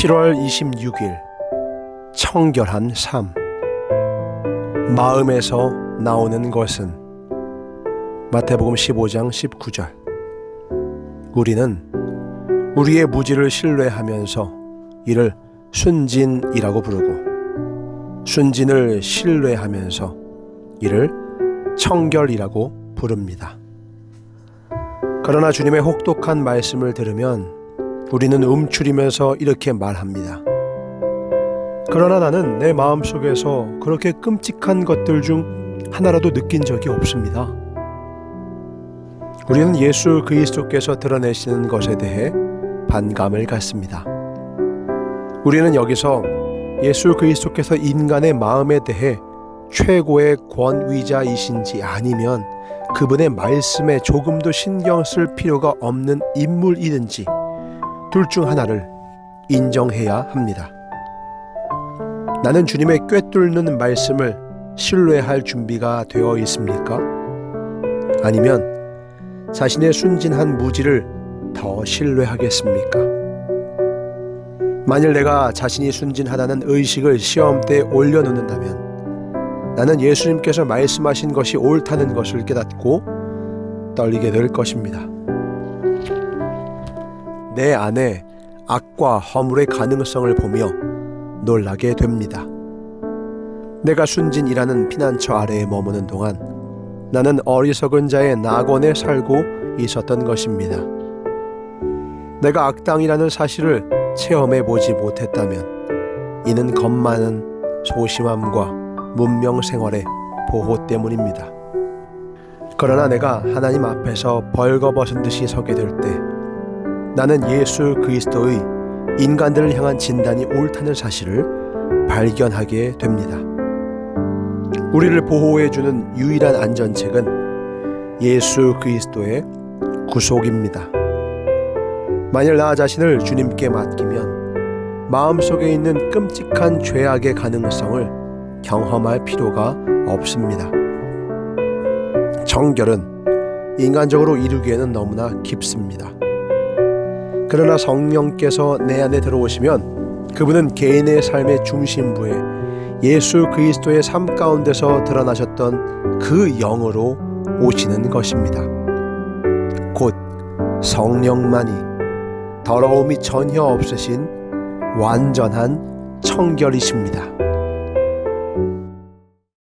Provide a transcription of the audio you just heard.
7월 26일 청결한 삶 마음에서 나오는 것은 마태복음 15장 19절 우리는 우리의 무지를 신뢰하면서 이를 순진이라고 부르고 순진을 신뢰하면서 이를 청결이라고 부릅니다. 그러나 주님의 혹독한 말씀을 들으면 우리는 움츠리면서 이렇게 말합니다. 그러나 나는 내 마음 속에서 그렇게 끔찍한 것들 중 하나라도 느낀 적이 없습니다. 우리는 예수 그리스도께서 드러내시는 것에 대해 반감을 갖습니다. 우리는 여기서 예수 그리스도께서 인간의 마음에 대해 최고의 권위자이신지 아니면 그분의 말씀에 조금도 신경 쓸 필요가 없는 인물이든지 둘 중 하나를 인정해야 합니다. 나는 주님의 꿰뚫는 말씀을 신뢰할 준비가 되어 있습니까? 아니면 자신의 순진한 무지를 더 신뢰하겠습니까? 만일 내가 자신이 순진하다는 의식을 시험대에 올려놓는다면 나는 예수님께서 말씀하신 것이 옳다는 것을 깨닫고 떨리게 될 것입니다. 내 안에 악과 허물의 가능성을 보며 놀라게 됩니다. 내가 순진이라는 피난처 아래에 머무는 동안 나는 어리석은 자의 낙원에 살고 있었던 것입니다. 내가 악당이라는 사실을 체험해 보지 못했다면 이는 겁 많은 소심함과 문명 생활의 보호 때문입니다. 그러나 내가 하나님 앞에서 벌거벗은 듯이 서게 될 때 나는 예수 그리스도의 인간들을 향한 진단이 옳다는 사실을 발견하게 됩니다. 우리를 보호해주는 유일한 안전책은 예수 그리스도의 구속입니다. 만일 나 자신을 주님께 맡기면 마음속에 있는 끔찍한 죄악의 가능성을 경험할 필요가 없습니다. 정결은 인간적으로 이루기에는 너무나 깊습니다. 그러나 성령께서 내 안에 들어오시면 그분은 개인의 삶의 중심부에 예수 그리스도의 삶 가운데서 드러나셨던 그 영으로 오시는 것입니다. 곧 성령만이 더러움이 전혀 없으신 완전한 청결이십니다.